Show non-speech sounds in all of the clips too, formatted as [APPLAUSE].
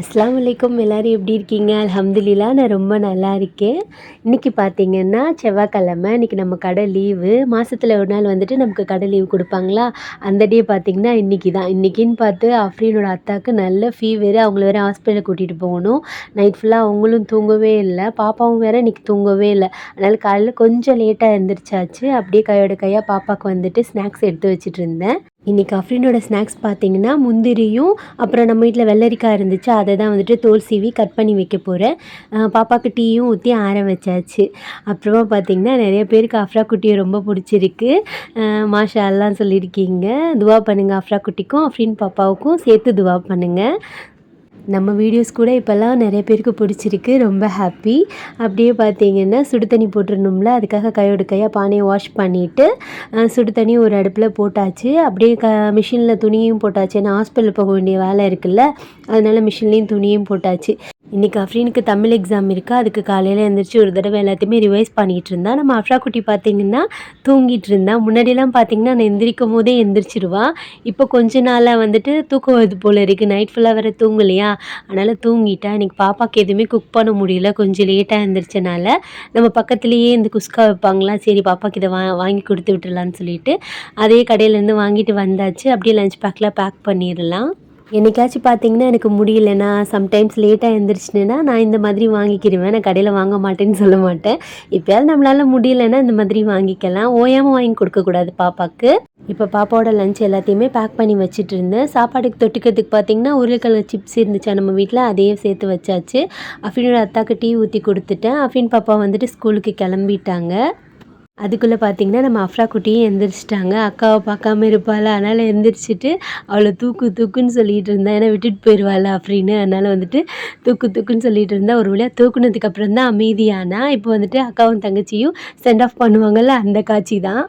அஸ்லாம் வலைக்கம் எல்லோரும் எப்படி இருக்கீங்க? அலமதுல்லா நான் ரொம்ப நல்லா இருக்கேன். இன்றைக்கி பார்த்தீங்கன்னா செவ்வாய்க்கிழமை. இன்றைக்கி நம்ம கடை லீவு மாதத்துல ஒரு நாள் வந்துட்டு நமக்கு கடை லீவு கொடுப்பாங்களா? அந்த டே பார்த்திங்கன்னா இன்றைக்கி தான். இன்றைக்கின்னு பார்த்து அஃப்ரீனோட அத்தாவுக்கு நல்ல ஃபீவர் அவங்கள வேறு ஹாஸ்பிட்டலில் கூட்டிகிட்டு போகணும். நைட் ஃபுல்லாக அவங்களும் தூங்கவே இல்லை. பாப்பாவும் வேறு இன்றைக்கி தூங்கவே இல்லை. அதனால் காலையில் கொஞ்சம் லேட்டாக எழுந்திரிச்சாச்சு அப்படியே கையோட கையாக பாப்பாவுக்கு வந்துட்டு ஸ்நாக்ஸ் எடுத்து வச்சுட்டு இருந்தேன். இன்றைக்கி அஃப்ரீனோட ஸ்நாக்ஸ் பார்த்தீங்கன்னா முந்திரியும் அப்புறம் நம்ம வீட்டில் வெள்ளரிக்காய் இருந்துச்சு அதை தான் வந்துட்டு தோல் சீவி கட் பண்ணி வைக்க போகிறேன் பாப்பாவுக்கு டீயும் ஊற்றி ஆற வச்சாச்சு. அப்புறமா பார்த்தீங்கன்னா நிறைய பேருக்கு அஃப்ரா குட்டியை ரொம்ப பிடிச்சிருக்கு. மாஷா எல்லாம் சொல்லியிருக்கீங்க. துவா பண்ணுங்கள் அஃப்ரா குட்டிக்கும் அஃப்ரீன் பாப்பாவுக்கும் சேர்த்து துவா பண்ணுங்கள் நம்ம வீடியோஸ் கூட இப்போல்லாம் நிறைய பேருக்கு பிடிச்சிருக்கு ரொம்ப ஹாப்பி அப்படியே பார்த்தீங்கன்னா சுடு தண்ணி போட்டுருணும்ல அதுக்காக கையோட கையாக பானையை வாஷ் பண்ணிவிட்டு சுடு தண்ணி ஒரு அடுப்பில் போட்டாச்சு. அப்படியே க மிஷினில் துணியும் போட்டாச்சு. ஏன்னா ஹாஸ்பிட்டல் போக வேண்டிய வேலை இருக்குல்ல. அதனால் மிஷின்லேயும் துணியும் போட்டாச்சு. இன்றைக்கி அஃப்ரீனுக்கு தமிழ் எக்ஸாம் இருக்குது அதுக்கு காலையில் எழுந்திரிச்சு ஒரு தடவை எல்லாத்தையுமே ரிவைஸ் பண்ணிகிட்டு இருந்தா. நம்ம அஃப்ரா குட்டி பார்த்தீங்கன்னா தூங்கிட்டு இருந்தா. முன்னாடியெல்லாம் பார்த்தீங்கன்னா நான் எந்திரிக்கும் போதே எந்திரிச்சிருவா. இப்போ கொஞ்ச நாளாக வந்துட்டு தூக்கம் வருது போல் இருக்குது நைட் ஃபுல்லாக வேறு தூங்கலையா? அதனால் தூங்கிட்டா. இன்றைக்கி பாப்பாவுக்கு எதுவுமே குக் பண்ண முடியல. கொஞ்சம் லேட்டாக எழுந்திரிச்சனால நம்ம பக்கத்துலேயே இந்த குஸ்கா வைப்பாங்களா? சரி பாப்பாவுக்கு இதை வா வாங்கி கொடுத்து விட்டுடலான்னு சொல்லிட்டு அதே கடையிலேருந்து வாங்கிட்டு வந்தாச்சு. அப்படியே லஞ்ச் பேக்கில் பேக் பண்ணிடலாம். என்னைக்காச்சும் பார்த்தீங்கன்னா எனக்கு முடியலன்னா சம்டைம்ஸ் லேட்டாக எழுந்திரிச்சினேன்னா நான் இந்த மாதிரி வாங்கிக்கிடுவேன் நான் கடையில் வாங்க மாட்டேன்னு சொல்ல மாட்டேன். இப்போயாவது நம்மளால் முடியலன்னா இந்த மாதிரி வாங்கிக்கலாம். ஓயாமல் வாங்கி கொடுக்கக்கூடாது பாப்பாவுக்கு இப்போ பாப்பாவோட லஞ்ச் எல்லாத்தையுமே பேக் பண்ணி வச்சுட்டு இருந்தேன் சாப்பாட்டுக்கு தொட்டுக்கிறதுக்கு பார்த்தீங்கன்னா உருளைக்கிழங்கு சிப்ஸ் இருந்துச்சா நம்ம வீட்டில் அதையும் சேர்த்து வச்சாச்சு. அஃபினோட அத்தாக்கு டீ ஊற்றி கொடுத்துட்டேன். அஃபின் பாப்பா வந்துட்டு ஸ்கூலுக்கு கிளம்பிட்டாங்க. அதுக்குள்ளே பார்த்தீங்கன்னா நம்ம அஃப்ரா குட்டியும் எந்திரிச்சிட்டாங்க. அக்காவை பார்க்காம இருப்பாள். அதனால் எந்திரிச்சிட்டு அவளை தூக்கு தூக்குன்னு சொல்லிட்டு இருந்தா. ஏன்னா விட்டுட்டு போயிடுவாள் அப்படின்னு அதனால் வந்துட்டு தூக்கு தூக்குன்னு சொல்லிட்டு இருந்தா ஒரு வழியாக தூக்குனதுக்கப்புறம் தான் அமைதியானா. இப்போ வந்துட்டு அக்காவும் தங்கச்சியும் சென்ட் ஆஃப் பண்ணுவாங்கல்ல அந்த காட்சி தான்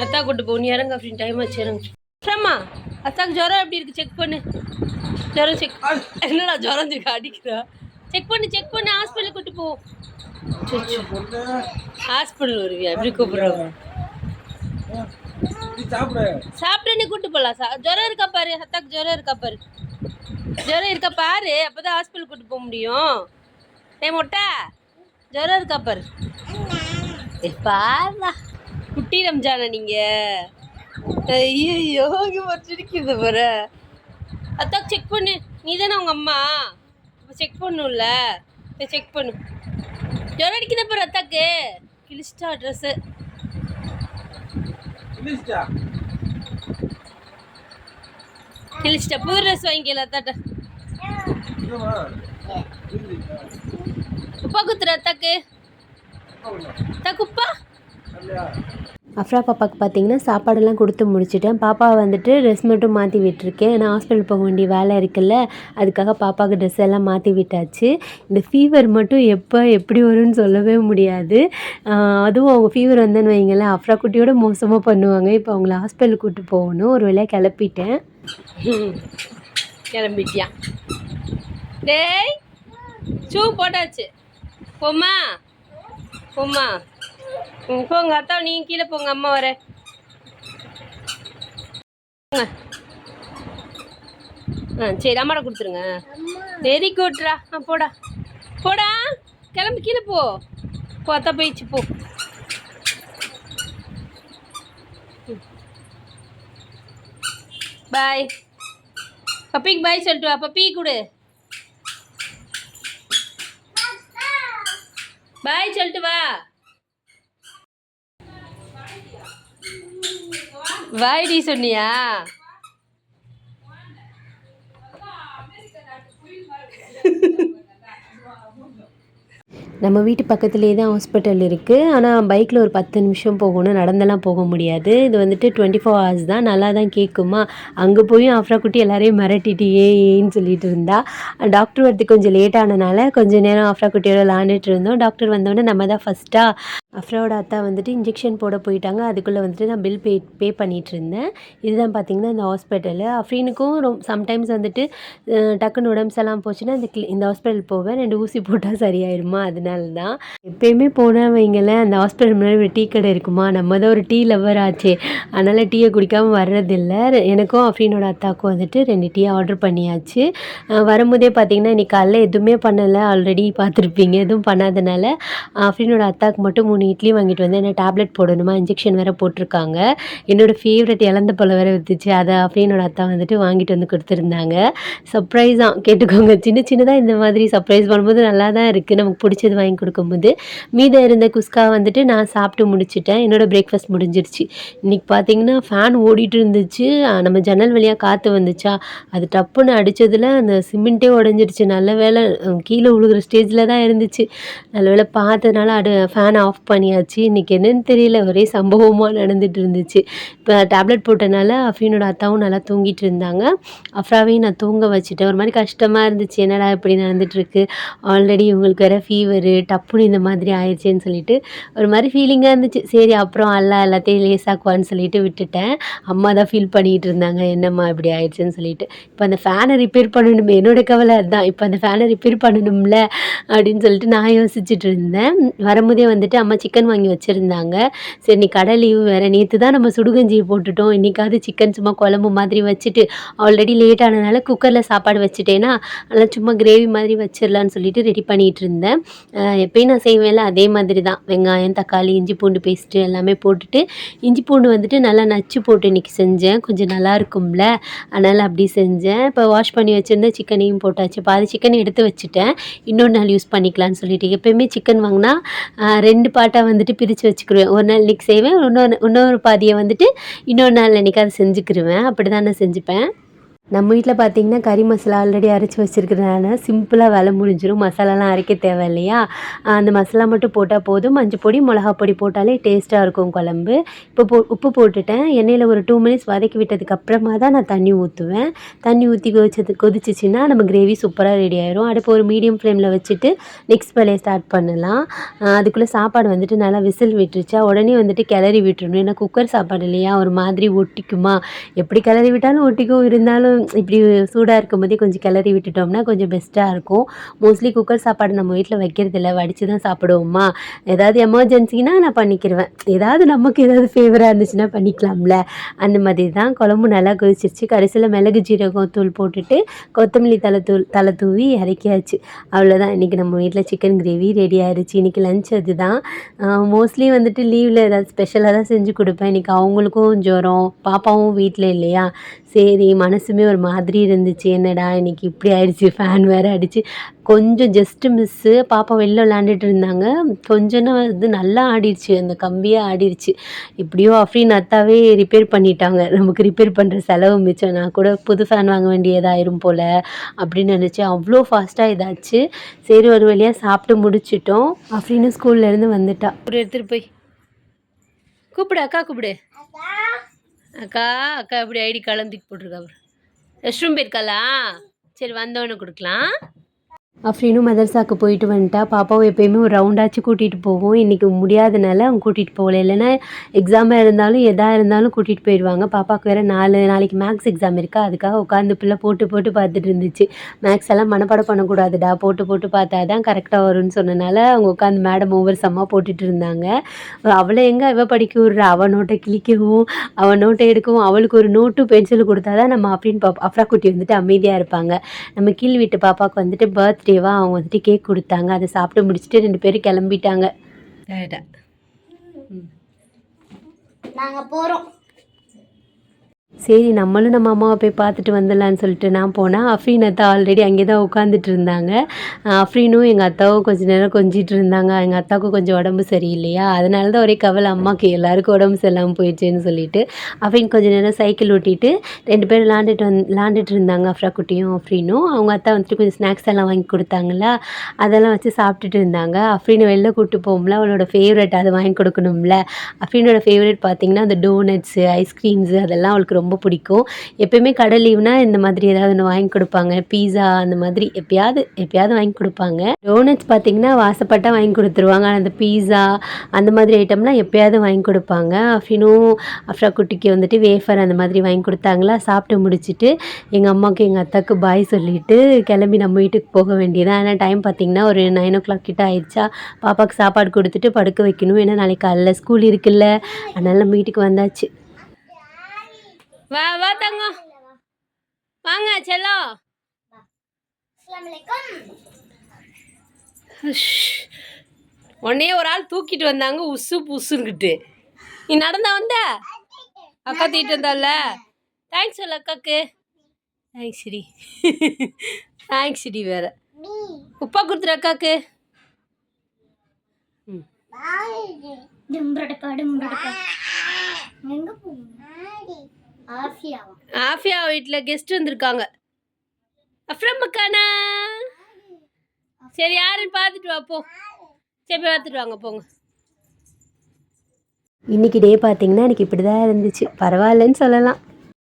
அத்தா கூட்டு போ நீ இறங்க அப்படின்னு டைம் ஆச்சு இறங்க அம்மா அத்தாக்கு ஜுரம் எப்படி இருக்கு? செக் பண்ணு. ஜுரம் செக் என்னடா ஜுரம் இருக்கு? அடிக்கிறா செக் பண்ணு செக் பண்ணு ஹாஸ்பிட்டல் கூட்டு போ. ஹாஸ்பிட்டல் வருவியா? எப்படி கூப்பிடுறாங்க? சாப்பிட்டு கூட்டு போகலாம் சா ஜுரம் இருக்கா பாரு? அத்தாக்கு ஜுரம் இருக்கா பாரு? ஜுரம் இருக்கா பாரு? அப்பதான் ஹாஸ்பிட்டல் கூட்டு போக முடியும். ஏ மொட்டை. ஜுரம் இருக்கா பாரு? பாருடா. குட்டி ரம்ஜானா நீங்க? ஐயோ இங்க வச்சிருக்கிறது பாரு அத்தா செக் பண்ணு. நீ தானே அவங்க அம்மா செக் பண்ணும்ல. செக் பண்ணு. ஜுரம் அடிக்குது பாரு அத்தாக்கு. கிழிச்சிட்டா ட்ரெஸ்ஸு கிழிச்சிட்டா? புது ட்ரெஸ் வாங்கிக்கல அத்தாட்ட. உப்பா குத்துற அத்தாக்கு. அத்தா குப்பா. அஃப்ரா பாப்பாவுக்கு பார்த்தீங்கன்னா சாப்பாடெல்லாம் கொடுத்து முடிச்சுட்டேன். பாப்பாவை வந்துட்டு ட்ரெஸ் மட்டும் மாற்றி விட்டுருக்கேன். ஏன்னா ஹாஸ்பிட்டல் போக வேண்டிய வேலை இருக்குல்ல அதுக்காக பாப்பாவுக்கு ட்ரெஸ் எல்லாம் மாற்றி விட்டாச்சு. இந்த ஃபீவர் மட்டும் எப்போ எப்படி வரும்னு சொல்லவே முடியாது. அதுவும் அவங்க ஃபீவர் வந்தேன்னு வைங்களேன் அஃப்ரா குட்டியோட மோசமாக பண்ணுவாங்க. இப்போ அவங்கள ஹாஸ்பிட்டல் கூப்பிட்டு போகணும். ஒரு வேலையாக கிளப்பிட்டேன். கிளம்பிட்டியா? டேய் ஷூ போட்டாச்சு. போம்மா. போம்மா. போங்க அத்தா நீங்கள் கீழே போங்க அம்மா வர. ஆ சரி அம்மாட கொடுத்துருங்க. வெரி குட்ரா ஆ போடா. போடா. கிளம்பி கீழே போ. போ அத்தா போயிடுச்சு போ. பாய். பப்பிக்கு பாய் சொல்லிட்டு வா. பப்பி கொடு. பாய் சொல்லிட்டு வா. வாய்டி சொன்னியா? [LAUGHS] [LAUGHS] நம்ம வீட்டு பக்கத்துலேயே தான் ஹாஸ்பிட்டல் இருக்குது ஆனால் பைக்கில் ஒரு பத்து நிமிஷம் போகணும். நடந்தெல்லாம் போக முடியாது. இது வந்துட்டு டுவெண்ட்டி ஃபோர் ஹவர்ஸ் தான். நல்லா தான் கேட்குமா அங்கே போயும் ஆஃப்ரா குட்டி எல்லாரையும் மிரட்டிட்டு ஏன்னு சொல்லிட்டு இருந்தா. டாக்டர் வரது கொஞ்சம் லேட் ஆனனால கொஞ்சம் நேரம் ஆஃப்ரா குட்டியோட விளாண்டுட்டு இருந்தோம். டாக்டர் வந்தோடனே நம்ம தான் ஃபஸ்ட்டாக அஃப்ராவோட அத்தா வந்துட்டு இன்ஜெக்ஷன் போட போயிட்டாங்க. அதுக்குள்ளே வந்துட்டு நான் பில் பே பே பண்ணிகிட்டு இருந்தேன். இதுதான் பார்த்திங்கன்னா இந்த ஹாஸ்பிட்டலு அஃப்ரீனுக்கும் ரொம் சம்டைம்ஸ் வந்துட்டு டக்குன்னு உடம்பு போச்சுன்னா இந்த இந்த ஹாஸ்பிட்டல் போவேன். ரெண்டு ஊசி போட்டால் சரியாயிருமா? அதனால அதனால தான் எப்பயுமே போனால் அந்த ஹாஸ்பிட்டல் முன்னாடி ஒரு டீ கடை இருக்குமா? நம்ம தான் ஒரு டீ லவர் ஆச்சு. அதனால் டீயை குடிக்காமல் வர்றதில்லை. எனக்கும் அஃப்ரீனோட அத்தாக்கும் வந்துட்டு ரெண்டு டீ ஆர்டர் பண்ணியாச்சு. வரும்போதே பார்த்தீங்கன்னா இன்றைக்கி காலைல எதுவுமே பண்ணலை. ஆல்ரெடி பார்த்துருப்பீங்க எதுவும் பண்ணாதனால அஃப்ரீனோட அத்தாக்கு மட்டும் மூணு இட்லி வாங்கிட்டு வந்து என்ன டேப்லெட் போடணுமா? இன்ஜெக்ஷன் வேறு போட்டிருக்காங்க. என்னோடய ஃபேவரட் இழந்த பழம் வேறு வித்துச்சு. அதை அஃப்ரீனோட அத்தா வந்துட்டு வாங்கிட்டு வந்து கொடுத்துருந்தாங்க. சர்ப்ரைஸாக கேட்டுக்கோங்க. சின்ன சின்னதாக இந்த மாதிரி சர்ப்ரைஸ் பண்ணும்போது நல்லா தான் இருக்குது நமக்கு பிடிச்சது வாங்கி கொடுக்கும்போது மீதம் இருந்த குஸ்கா வந்துட்டு நான் சாப்பிட்டு முடிச்சிட்டேன். என்னோடய பிரேக்ஃபாஸ்ட் முடிஞ்சிருச்சு. இன்றைக்கி பார்த்தீங்கன்னா ஃபேன் ஓடிட்டு இருந்துச்சு. நம்ம ஜன்னல் வழியாக காற்று வந்துச்சா? அது டப்புன்னு அடித்ததில் அந்த சிமெண்ட்டே உடஞ்சிருச்சு. நல்ல வேலை கீழே விழுகிற ஸ்டேஜில் தான் இருந்துச்சு. நல்ல வேலை பார்த்ததுனால அடு ஃபேன் ஆஃப் பண்ணியாச்சு. இன்றைக்கி என்னென்னு தெரியல. ஒரே சம்பவமாக நடந்துட்டு இருந்துச்சு. இப்போ டேப்லெட் போட்டனால அஃபீனோட அத்தாவும் நல்லா தூங்கிட்டு இருந்தாங்க. அஃப்ராவையும் நான் தூங்க வச்சுட்டேன். ஒரு மாதிரி கஷ்டமாக இருந்துச்சு. என்னடா இப்படி நடந்துட்டுருக்கு ஆல்ரெடி இவங்களுக்கு வேறு ஃபீவர் டப்புன்னு இந்த மாதிரி ஆயிடுச்சேன்னு சொல்லிட்டு ஒரு மாதிரி ஃபீலிங்காக இருந்துச்சு. சரி அப்புறம் அல்ல எல்லாத்தையும் லேசாக்குவான்னு சொல்லிட்டு விட்டுட்டேன். அம்மா தான் ஃபீல் பண்ணிகிட்டு இருந்தாங்க. என்னம்மா இப்படி ஆயிடுச்சுன்னு சொல்லிட்டு. இப்போ அந்த ஃபேனை ரிப்பேர் பண்ணணும் என்னோட கவலை அதுதான் இப்போ அந்த ஃபேனை ரிப்பேர் பண்ணணும்ல அப்படின்னு சொல்லிட்டு நான் யோசிச்சுட்டு இருந்தேன். வரும்போதே வந்துட்டு அம்மா சிக்கன் வாங்கி வச்சுருந்தாங்க. சரி நீ கடை லீவு வேறு. நேற்று தான் நம்ம சுடுகஞ்சியை போட்டுட்டோம். இன்றைக்காவது சிக்கன் சும்மா குழம்பு மாதிரி வச்சுட்டு ஆல்ரெடி லேட் ஆனதுனால குக்கரில் சாப்பாடு வச்சுட்டேன்னா அதெல்லாம் சும்மா கிரேவி மாதிரி வச்சிடலான்னு சொல்லிட்டு ரெடி பண்ணிகிட்டு இருந்தேன். எப்பயும் நான் செய்வேன்ல அதே மாதிரி தான் வெங்காயம் தக்காளி இஞ்சி பூண்டு பேஸ்ட்டு எல்லாமே போட்டுட்டு இஞ்சி பூண்டு வந்துட்டு நல்லா நச்சு போட்டு இன்றைக்கி செஞ்சேன். கொஞ்சம் நல்லா இருக்கும்ல. அதனால் அப்படி செஞ்சேன். இப்போ வாஷ் பண்ணி வச்சுருந்த சிக்கனையும் போட்டாச்சு. பாதி சிக்கன் எடுத்து வச்சுட்டேன். இன்னொரு நாள் யூஸ் பண்ணிக்கலாம்னு சொல்லிட்டு. எப்பயுமே சிக்கன் வாங்கினா ரெண்டு பாட்டாக வந்துட்டு பிரித்து வச்சுக்கிடுவேன் ஒரு நாள் இன்றைக்கி செய்வேன் இன்னொரு இன்னொரு பாதியை வந்துட்டு இன்னொரு நாள் அன்றைக்கி அதை செஞ்சுக்கிருவேன். அப்படி தான் நான் செஞ்சுப்பேன். நம்ம வீட்டில் பார்த்தீங்கன்னா கறி மசாலா ஆல்ரெடி அரைச்சி வச்சுருக்கிறதுனால சிம்பிளாக வேலை முடிஞ்சிடும் மசாலாலாம் அரைக்க தேவை இல்லையா அந்த மசாலா மட்டும் போட்டால் போதும். மஞ்சள் பொடி மிளகா பொடி போட்டாலே டேஸ்ட்டாக இருக்கும் குழம்பு. இப்போ போ உப்பு போட்டுட்டேன். எண்ணெயில் ஒரு டூ மினிட்ஸ் வதக்கி விட்டதுக்கு அப்புறமா தான் நான் தண்ணி ஊற்றுவேன் தண்ணி ஊற்றி கொதிச்சது கொதிச்சிச்சின்னா நம்ம கிரேவி சூப்பராக ரெடி ஆயிரும். அடுப்பு ஒரு மீடியம் ஃப்ளேமில் வச்சுட்டு நெக்ஸ்ட் வேலையை ஸ்டார்ட் பண்ணலாம். அதுக்குள்ளே சாப்பாடு வந்துட்டு நல்லா விசில் விட்டுருச்சா? உடனே வந்துட்டு கிளறி விட்டுருணும் ஏன்னா குக்கர் சாப்பாடு இல்லையா? ஒரு மாதிரி ஒட்டிக்குமா? எப்படி கிளறி விட்டாலும் ஒட்டிக்கும். இருந்தாலும் இப்படி சூடாக இருக்கும்போதே கொஞ்சம் கிளறி விட்டுட்டோம்னா கொஞ்சம் பெஸ்ட்டாக இருக்கும். மோஸ்ட்லி குக்கர் சாப்பாடு நம்ம வீட்டில் வைக்கிறது இல்லை வடித்து தான் சாப்பிடுவோமா? ஏதாவது எமர்ஜென்சினா நான் பண்ணிக்கிருவேன். ஏதாவது நமக்கு ஏதாவது ஃபேவராக இருந்துச்சுன்னா பண்ணிக்கலாம்ல. அந்த மாதிரி தான் குழம்பு நல்லா கொதிச்சிருச்சு. கடைசியில் மிளகு ஜீரகம் தூள் போட்டுட்டு கொத்தமல்லி தலை தூள் தலை தூவி இறக்கியாச்சு. அவ்வளோதான் இன்றைக்கி நம்ம வீட்டில் சிக்கன் கிரேவி ரெடி ஆயிடுச்சு இன்றைக்கி லஞ்ச் அதுதான். மோஸ்ட்லி வந்துட்டு லீவில் ஏதாவது ஸ்பெஷலாக தான் செஞ்சு கொடுப்பேன். இன்றைக்கி அவங்களுக்கும் ஜுரம் பாப்பாவும் வீட்டில் இல்லையா? சரி மனசுமே ஒரு மாதிரி இருந்துச்சு. என்னடா இன்னைக்கு இப்படி ஆயிடுச்சு? ஃபேன் வேறு அடிச்சு. கொஞ்சம் ஜஸ்ட்டு மிஸ்ஸு பாப்பா வெளில விளாண்டுட்டு இருந்தாங்க. கொஞ்சம்னா இது நல்லா ஆடிடுச்சு. அந்த கம்பியே ஆடிடுச்சு. எப்படியோ அஃப்ரீன் அத்தாவே ரிப்பேர் பண்ணிட்டாங்க. நமக்கு ரிப்பேர் பண்ணுற செலவு மிச்சம். நான் கூட புது ஃபேன் வாங்க வேண்டியதாயிரும் போல் அப்படின்னு நினச்சேன் அவ்வளோ ஃபாஸ்ட்டாக இதாச்சு. சரி ஒரு வழியாக சாப்பிட்டு முடிச்சிட்டோம். அஃப்ரீனு ஸ்கூல்லேருந்து வந்துட்டா. ஒரு எடுத்துகிட்டு போய். கூப்பிடு அக்கா கூப்பிடு. அக்கா. அக்கா எப்படி ஐடி கார்டு தூக்கி போட்டிருக்கா ரெஸ்ட் ரூம் போயிருக்காளா? சரி வந்தவொடனே கொடுக்கலாம். அஃப்ரீனும் மதர்சாக்கு போயிட்டு வந்துட்டா. பாப்பாவும் எப்பயுமே ஒரு ரவுண்டாச்சும் கூட்டிகிட்டு போவோம். இன்றைக்கி முடியாதனால அவங்க கூட்டிகிட்டு போகல. இல்லைன்னா எக்ஸாமாக இருந்தாலும் எதாக இருந்தாலும் கூட்டிகிட்டு போயிடுவாங்க. பாப்பாவுக்கு வேறு நாலு நாளைக்கு மேக்ஸ் எக்ஸாம் இருக்கா? அதுக்காக உட்காந்து பிள்ளை போட்டு போட்டு பார்த்துட்டு இருந்துச்சு. மேக்ஸ் எல்லாம் மனப்பாடம் பண்ணக்கூடாதுடா. போட்டு போட்டு பார்த்தா தான் கரெக்டாக வரும்னு சொன்னனால அவங்க உட்காந்து மேடம் ஒவ்வொரு சம்மா போட்டுட்டு இருந்தாங்க. அவளை எங்கே அவள் படிக்க விட்றா? அவள் நோட்டை கிழிக்கவும் அவள் நோட்டை எடுக்கவும் அவளுக்கு ஒரு நோட்டு பென்சில் கொடுத்தா தான் நம்ம அப்படின்னு பாப்பா அஃப்ரா குட்டி வந்துட்டு அமைதியாக இருப்பாங்க. நம்ம கீழ் வீட்டு பாப்பாவுக்கு வந்துட்டு பர்த்டே பர்த்டேவாக அவங்க வந்துட்டு கேக் கொடுத்தாங்க. அதை சாப்பிட்டு முடிச்சுட்டு ரெண்டு பேரும் கிளம்பிட்டாங்க. நாங்க போறோம். சரி நம்மளும் நம்ம அம்மாவை போய் பார்த்துட்டு வந்துடலான்னு சொல்லிட்டு நான் போனேன். அஃப்ரீன் அத்தா ஆல்ரெடி அங்கே தான் உட்காந்துட்டு இருந்தாங்க. அஃப்ரீனும் எங்கள் அத்தாவும் கொஞ்ச நேரம் கொஞ்சிட்டு இருந்தாங்க. எங்கள் அத்தாவுக்கும் கொஞ்சம் உடம்பு சரியில்லையா? அதனால தான் ஒரே கவலை அம்மாவுக்கு எல்லாருக்கும் உடம்பு சரியில்லாமல் போயிடுச்சேன்னு சொல்லிட்டு அஃப்ரீன் கொஞ்ச நேரம் சைக்கிள் ஓட்டிட்டு ரெண்டு பேரும் விளாண்டுட்டு வந் விளாண்டுட்டு இருந்தாங்க அஃப்ரா குட்டியும் அஃப்ரீனும் அவங்க அத்தா வந்துட்டு கொஞ்சம் ஸ்நாக்ஸ் எல்லாம் வாங்கி கொடுத்தாங்களா அதெல்லாம் வச்சு சாப்பிட்டுட்டு இருந்தாங்க. அஃப்ரீனை வெளில கூப்பிட்டு போகும்ல அவளோட ஃபேவரட் அது வாங்கி கொடுக்கணும்ல. அஃப்ரீனோட ஃபேவரட் பார்த்தீங்கன்னா அந்த டோனட்ஸு ஐஸ்கிரீம்ஸு அதெல்லாம் அவளுக்கு ரொம்ப பிடிக்கும். எப்பயுமே கடை லீவுனா இந்த மாதிரி ஏதாவது ஒன்று வாங்கி கொடுப்பாங்க. பீஸா அந்த மாதிரி எப்பயாவது எப்பயாவது வாங்கி கொடுப்பாங்க. டோனட்ஸ் பார்த்தீங்கன்னா வாசப்பட்டா வாங்கி கொடுத்துருவாங்க. ஆனால் அந்த பீஸா அந்த மாதிரி ஐட்டம்லாம் எப்பயாவது வாங்கி கொடுப்பாங்க. அஃபினும் அஃப்ரா குட்டிக்கு வந்துட்டு வேஃபர் அந்த மாதிரி வாங்கி கொடுத்தாங்களா? சாப்பிட்டு முடிச்சுட்டு எங்கள் அம்மாவுக்கு எங்கள் அத்தாவுக்கு பாய் சொல்லிட்டு கிளம்பி நம்ம வீட்டுக்கு போக வேண்டியதான் ஆனால் டைம் பார்த்திங்கன்னா ஒரு நைன் ஓ கிளாக் கிட்ட ஆயிடுச்சா. பாப்பாவுக்கு சாப்பாடு கொடுத்துட்டு படுக்க வைக்கணும். ஏன்னா நாளைக்கு காலைல ஸ்கூல் இருக்குல்ல. அதனால நம்ம வீட்டுக்கு வந்தாச்சு. வா வா தங்கம். வாங்க செல்லம் உன்னையே ஒரு ஆள் தூக்கிட்டு வந்தாங்க உசு புசுங்கிட்டு நீ நடந்தா வந்த? அக்கா தூக்கிட்டு வந்தால தேங்க்ஸ் சொல்ல அக்காக்கு. தேங்க்ஸ் ஸ்ரீ தேங்க்ஸ் ஸ்ரீ வேற. உப்பா கொடுத்துரு அக்காக்கு. ம். எங்க போகுது ஆசியாவா ஆஃபியா. வீட்டில் கெஸ்ட் வந்திருக்காங்க. அப்புறம் மக்கானா சரி யாருன்னு பார்த்துட்டு வா போ. சரி பார்த்துட்டு வாங்க போங்க. இன்னைக்கு டே பார்த்தீங்கன்னா எனக்கு இப்படி தான் இருந்துச்சு. பரவாயில்லன்னு சொல்லலாம்.